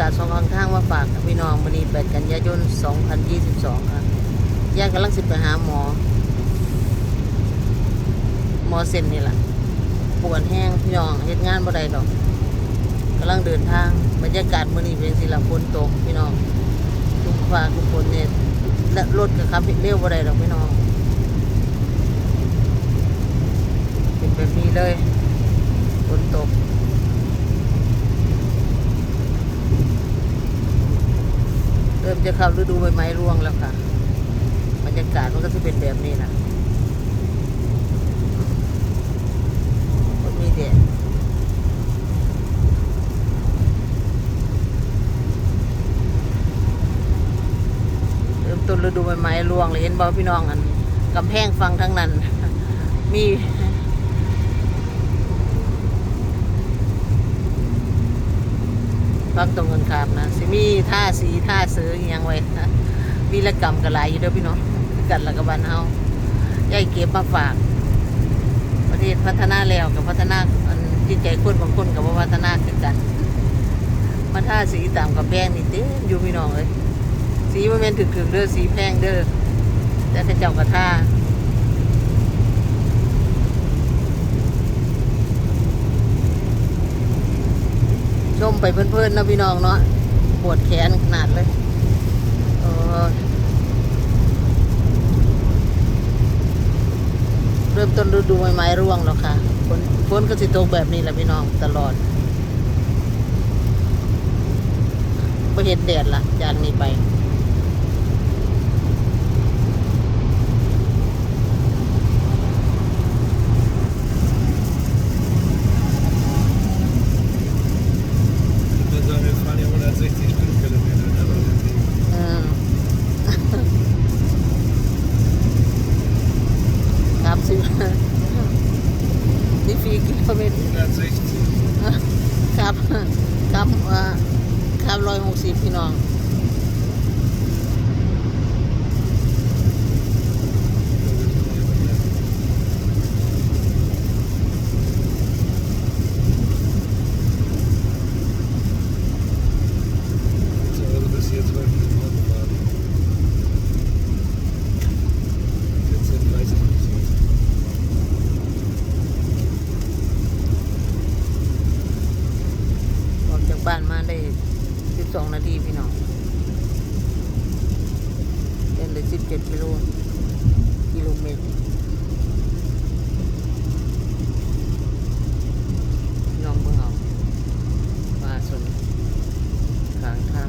ากาศสองข้างทางมาฝากพี่น้องวันนี้8กันยายน 2022 ครับย่ากำลังสิไปหาหมอ หมอเส้นนี่แหละปวดแห้งพี่น้องเฮ็ดงานบ่ได้ดอกกำลังเดินทางบรรยากาศมื้อนี้เป็นสิละฝนตกพี่น้องทุกฟ้าทุกคนเนี่ยและรถก็ขับเร็วบ่ได้ดอกพี่น้องเป็นแบบนี้เลยฝนตก เริ่มจะเข้าฤดูใบไม้ร่วงแล้วค่ะบรรยากาศมันก็จะเป็นแบบนี้นะมีแดดเริ่มต้นฤดูใบไม้ร่วงเลยเห็นบ่พี่น้องอันกำแพงฟังทั้งนั้น มี ฟังตรงกันข้ามนะสิมีท่าสีท่าเสืออหยังไว้นะวีรกรรมกันหลายอยู่เด้อพี่น้องกันละกับบ้านเฮาย่ายเก็บมาฝาก ประเทศพัฒนาแล้วกับพัฒนาอันจิตใจคนบางคนกับว่าพัฒนาคือกันมาท่าสีตามกับแพงนี่เต้อยู่พี่น้องเลยสีมันเป็นถึกๆเด้อสีแพงเด้อแต่เขาเจ้ากระท่า ชมไปเพื่อนๆนะพี่น้องเนาะปวดแขนขนาดเลยเออเริ่มต้นฤดูใบไม้ร่วงแล้วค่ะฝนฝนก็สิตกแบบนี้แหละพี่น้องตลอดก็เห็นแดดละจากนี้ไป Ich würde sagen, wir fahren ja 160 Stundenkilometer. Ne? Weil wir เออ ครับสินี่ฟรีกิโลเมตร die 160. ครับครับเอ่อครับร้อยหกสิบพี่น้อง So, also bis hier 12 Minuten Autobahn. 14, 30 Minuten. ออก จากบ้านมาได้สิบสองนาทีพี่น้องเดินได้สิบเจ็ดกิโลกิโลเมตรพี่น้องเบิ่งเอามาสนทางทาง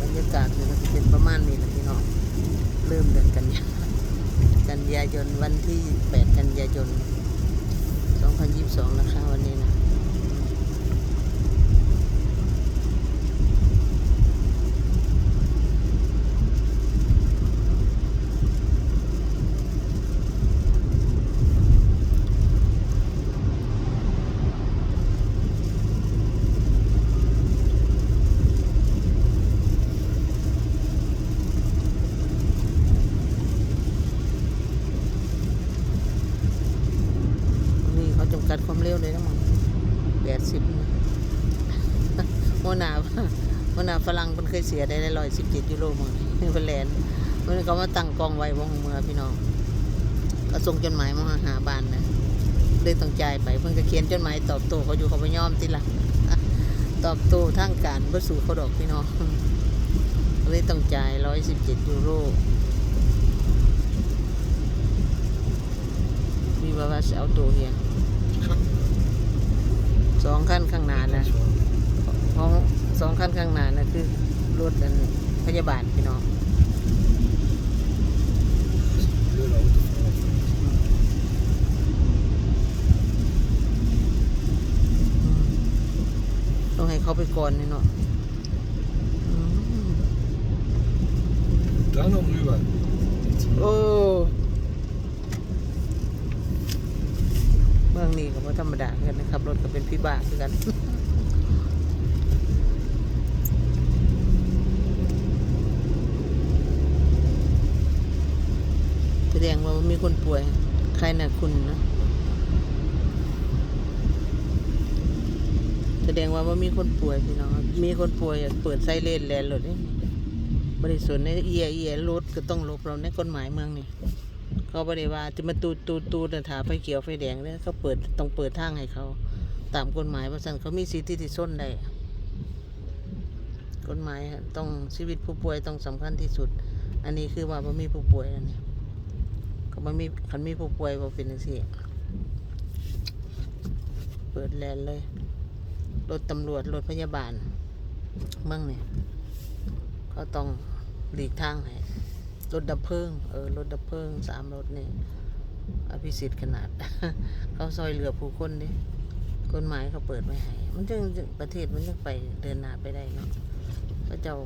บรรยากาศเนี่ยก็จะเป็นประมาณนี้แหละพี่น้อง เริ่มเดือนกันยา กัน ยายนวันที่ 8 กันยายน 2022 นะคะวันนี้นะ นี่เขาจำกัดความเร็วเลยนะมั้งแปดสิบ โมนา โมนาฝรั่งมันเคยเสียได้ร้อยสิบเจ็ดยูโรมั้งนี่เป็นแลนด์มันเขามาตั้งกองไว้วงเมือพี่น้องก็ส่งจดหมายมาหาบ้านนะเลยต้องจ่ายไปเพิ่งจะเขียนจดหมายตอบโต้เขาอยู่เขาไปยอมติละตอบโต้ทางการเพื่อสู่เขาดอกพี่น้องเลยต้องจ่ายร้อยสิบเจ็ดยูโรมีบาว่าจะเอาตัวเฮียสองขั้นข้างหน้านะของ สองขั้นข้างหน้านะคือรถอันพยาบาลพี่น้อง Blöde Autofahrer. ต้องให้เขาไปก่อนนี่เนาะอืม Da noch rüber. โอ้เมืองนี้ก็บ่ธรรมดาคือกันนะครับ รถก็เป็นพิบากคือกัน ดงว่ามี คนป่วย ใครนะคุณนะ แสดงว่าว่ามีคนป่วยพี่น้อง มีคนป่วยเปิดไซเรนแลนรถนี่บริสุทธิ์ในเอียเอียรถก็ต้องลบเราในกฎหมายเมืองนี่เขาบริว่าจะมาตูดตูดตูดน่ะถาไฟเขียวไฟแดงเนี่ยเขาเปิดต้องเปิดทางให้เขา ตามกฎหมายเพราะฉะนั้นเขามีสิทธิที่ส้นได้กฎหมายต้องชีวิตผู้ป่วยต้องสำคัญที่สุด อันนี้คือว่าบ่มีผู้ป่วยอันนี้ ก็บ่มีคันมีผู้ป่วยบ่เป็นจังซี่เปิดแลนเลย รถตำรวจ รถพยาบาลเมืองนี่ก็ต้องหลีกทางให้รถดับเพลิงเออรถดับเพลิงสามรถนี่อภิสิทธิ์ขนาด เขาซอยเหลือผู้คนดิกฎหมายเขาเปิดไว้ให้ มันจึงประเทศมันจึงไปเดินหน้าไปได้เนาะพระเจ้า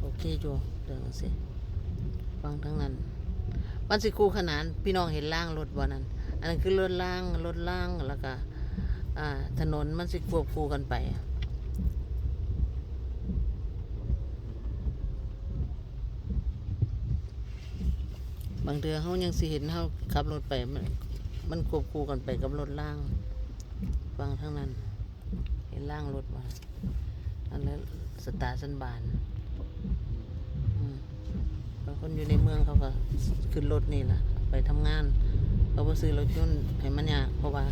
โอเคอยู่เรื่องนั้นสิฟังทั้งนั้น มันสิคู่ขนานพี่น้องเห็นล่างรถบ่นั้นอันนั้นคือรถล่างรถล่างแล้วก็ถนนมันสิควบคู่กันไปบางเทือเขายังสิเห็นเขาขับรถไปมันมันควบคู่กันไปกับรถล่างฟังทั้งนั้น เห็นล่างรถมาอันนั้นสตาร์สันบาน คนอยู่ในเมืองเขาก็ขึ้นรถนี่แหละไปทำงานเขาบ่ซื้อรถยนต์ให้มันยากเพราะว่า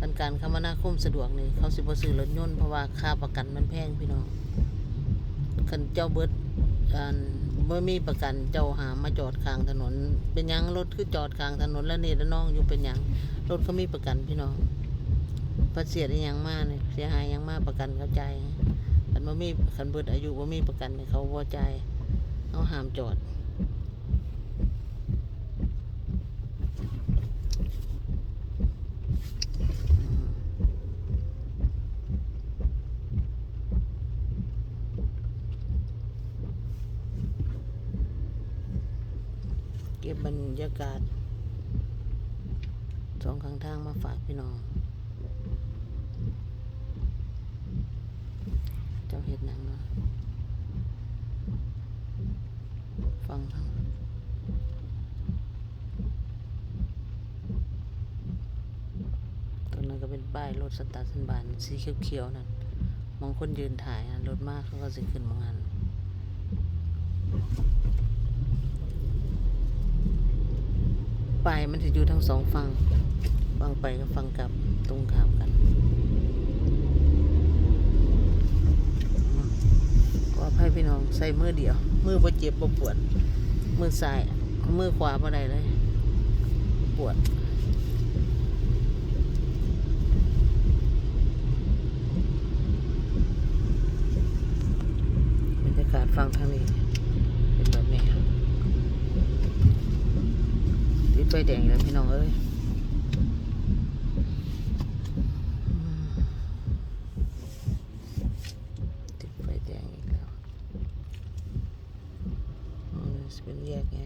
การการคมนาคมสะดวกนี่เขาสิบ่ซื้อรถยนต์เพราะว่าค่าประกันมันแพงพี่น้องคันเจ้าเบิดอันเมื่อมีประกันเจ้าหามาจอดข้างถนน เป็นยังรถคือจอดข้างถนนแล้วนี่แล้วน้องอยู่เป็นยังรถเขามีประกันพี่น้องประเสียดอหยังมากเนี่ยเสียหายยังมากประกันเขาใจายคันบ่มีคันเบิดอายุบ่มีประกันนี่เขาบ่จ่าย เขาห้ามจอด เก็บบรรยากาศสองข้างทางมาฝากพี่น้องเจ้าเห็ดหนังเนาะ ฟังทาตรงนั้นก็เป็นป้ายรถสตาร์ทสันบานสีเขียวๆนั่นมองคนยืนถ่ายอะรถมากเขาก็สิขึ้นมองหันปลายมันจะอยู่ทั้งสองฝั่งฝั่งไปกับฝั่งกลับตรงข้ามกันขออภัยพี่น้องใส่มือเดียว มือบ่เจ็บบ่ปวด มือซ้าย มือขวาบ่ได้เลย ปวดบรรยากาศฟังทางนี้ เป็นแบบนี้ครับติดไฟแดงแล้วพี่น้องเอ้ยติดไฟแดงอีกแล้ว อืมจะเป็นแยกไง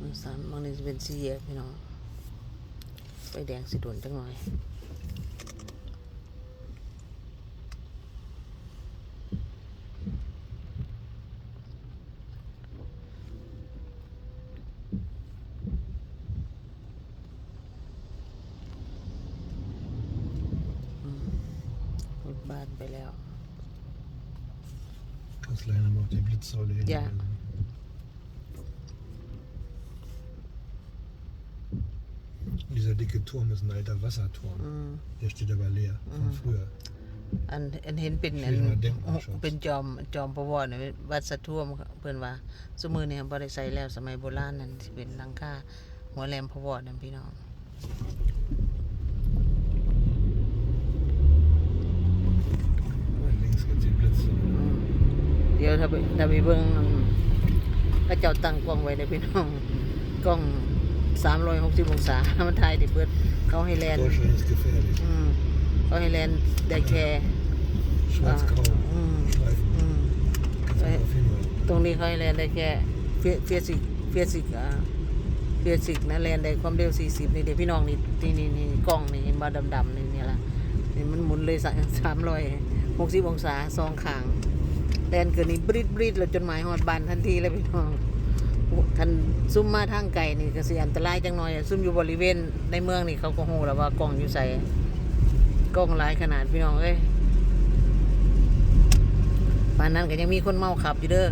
มัน สามมันนี้จะเป็นสี่แยกพี่น้องไฟแดงสิโดนจังหน่อยอืมรถบ้านไปแล้ว Ganz leider noch die Blitzsäule hin. Ja. Dicke Turm ist ein alter Wasserturm. อืม Der steht aber leer von früher. อันอันเห็นเป็นอันชื่อว่าเด้งออกชอบเป็นจอมจอมประวรเนี่ยวัดสะท่วมเพิ่นว่าสมือเนี่ยบ่ได้ใส่แล้วสมัยโบราณนั่นสิเป็นหลังคาหัวแหลมพระวรนั่นพี่น้อง Links geht die Blitzsäule. อืมเดี๋ยวถ้าไปถ้าไปเบิ่งพระเจ้าตั้งกล้องไว้ในพี่น้องกล้อง 360องศามันถ่ายได้เบิดเขาให้แลน Deutschland ist gefährlich. อืมเขาให้แลนได้แค่ Schwarz-grau. Mm. Streifen. อืม Kannst Äh. einfach hinhören. ตรงนี้เขาให้แลนได้แค่เฟียเฟียสิกเฟียสิกอ่าเฟียสิกนะแลนได้ความเร็ว 40 นี่เดี๋ยวพี่น้องนี่นี่นี่นี่กล้องนี่เห็นบ่ดำๆนี่นี่ล่ะนี่มันหมุนเลย360องศาสองข้างแลนเกินนี่บริดบริดแล้วจนหมายฮอดบ้านทันทีเลยพี่น้อง คันซุ่มมาทางไกลนี่ก็สิอันตรายจังหน่อยซุ่มอยู่บริเวณในเมืองนี่เขาก็ฮู้แล้วว่ากล้องอยู่ไสกล้องหลายขนาดพี่น้องเอ้ยปานนั้นก็ยังมีคนเมาขับอยู่เด้อ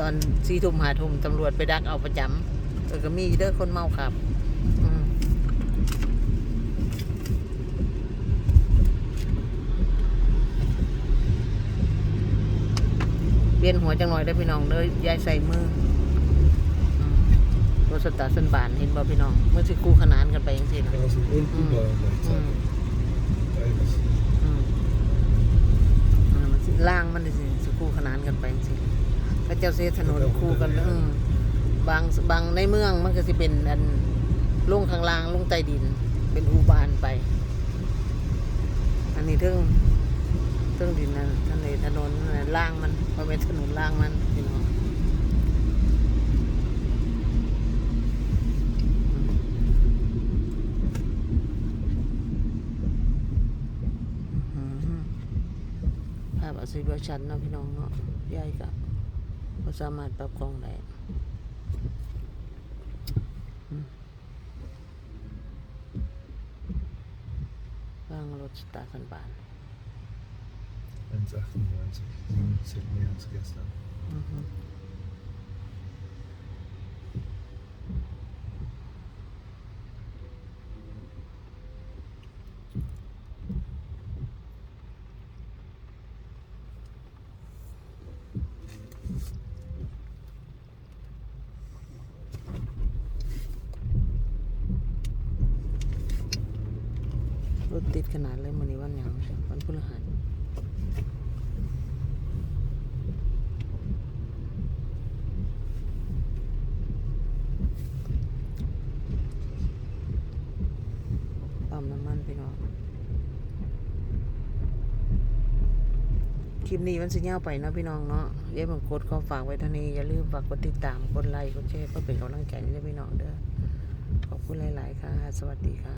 ตอนสี่ทุ่มหาทุ่มตำรวจไปดักเอาประจำเออก็มีเด้อคนเมาขับเวียนหัวจังหน่อยได้พี่น้องเด้อยายใส่มือ ถสตาร์ทสันบานเห็นบ่พี่น้องเมื่อสิคู่ขนานกันไปยังสิ Draußen und Mm. überall อืม gleichzeitig. Beides. อืมอ่ามันสิล่างมันสิสิคู่ขนานกันไปจังซี่พระเจ้าเสถนนคู่กันอืมบางบางในเมืองมันก็สิเป็นอันลงข้างล่างลงใต้ดิน เป็นอุบานไป อันนี้เทิงเทิงดินนั่นทะเลถนนนั่นล่างมันมันเป็นถนนล่างมันพี่น้องอืมอืมภาพอาศิวชันเนาะพี่น้องเนาะใหญ่กะก็สามารถปรับกล้องได้อืมวางรถสตาร์ทสันบาน 1,98. 7 mehr als gestern. อื ขนาดเลยมันนี้วันยังวันพฤหัสปั๊มน้ำมันพี่น้องคลิปนี้มันสิยาไปเนาะพี่น้องเนาะเย้บังกดขอฝากไว้ท่านี้อย่าลืมฝากกดติดตามกดไลค์กดแชร์เพื่อเป็นกำลังใจให้พี่น้องเด้อขอบคุณหลาย ๆ ค่ะ สวัสดีค่ะ